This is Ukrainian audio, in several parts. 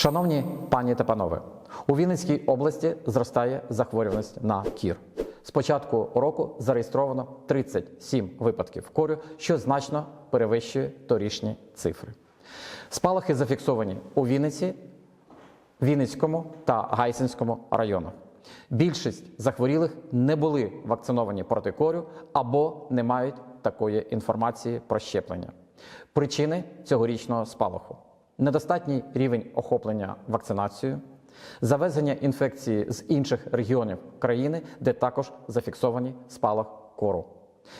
Шановні пані та панове, у Вінницькій області зростає захворюваність на кір. З початку року зареєстровано 37 випадків корю, що значно перевищує торішні цифри. Спалахи зафіксовані у Вінниці, Вінницькому та Гайсинському районах. Більшість захворілих не були вакциновані проти корю або не мають такої інформації про щеплення. Причини цьогорічного спалаху: недостатній рівень охоплення вакцинацією, завезення інфекції з інших регіонів країни, де також зафіксовані спалах кору,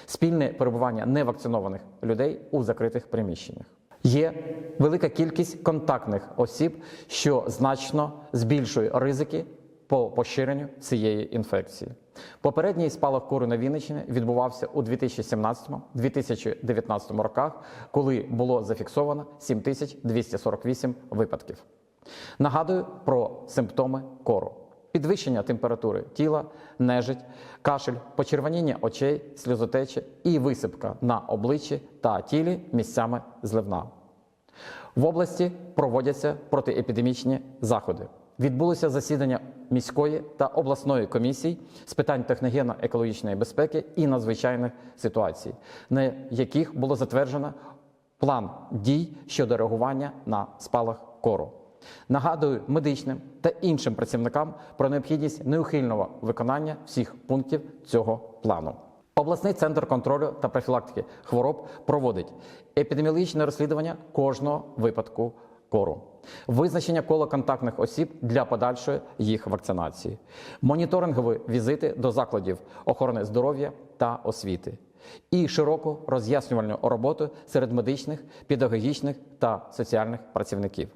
спільне перебування невакцинованих людей у закритих приміщеннях. Є велика кількість контактних осіб, що значно збільшує ризики по поширенню цієї інфекції. Попередній спалах кору на Вінниччині відбувався у 2017-2019 роках, коли було зафіксовано 7248 випадків. Нагадую про симптоми кору: підвищення температури тіла, нежить, кашель, почервоніння очей, сльозотечі і висипка на обличчі та тілі місцями зливна. В області проводяться протиепідемічні заходи. Відбулося засідання міської та обласної комісій з питань техногенно-екологічної безпеки і надзвичайних ситуацій, на яких було затверджено план дій щодо реагування на спалах кору. Нагадую медичним та іншим працівникам про необхідність неухильного виконання всіх пунктів цього плану. Обласний центр контролю та профілактики хвороб проводить епідеміологічне розслідування кожного випадку кору, визначення кола контактних осіб для подальшої їх вакцинації, моніторингові візити до закладів охорони здоров'я та освіти і широку роз'яснювальну роботу серед медичних, педагогічних та соціальних працівників.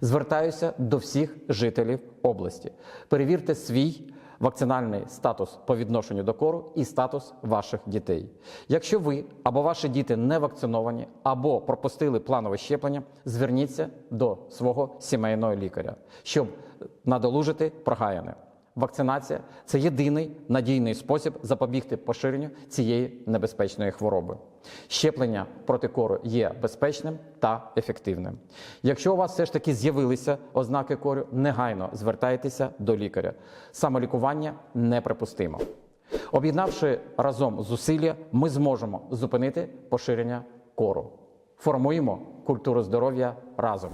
Звертаюся до всіх жителів області. Перевірте свій вакцинальний статус по відношенню до кору і статус ваших дітей. Якщо ви або ваші діти не вакциновані, або пропустили планове щеплення, зверніться до свого сімейного лікаря, щоб надолужити прогаяне. Вакцинація це єдиний надійний спосіб запобігти поширенню цієї небезпечної хвороби. Щеплення проти кору є безпечним та ефективним. Якщо у вас все ж таки з'явилися ознаки кору, негайно звертайтеся до лікаря. Самолікування неприпустимо. Об'єднавши разом зусилля, ми зможемо зупинити поширення кору. Формуємо культуру здоров'я разом.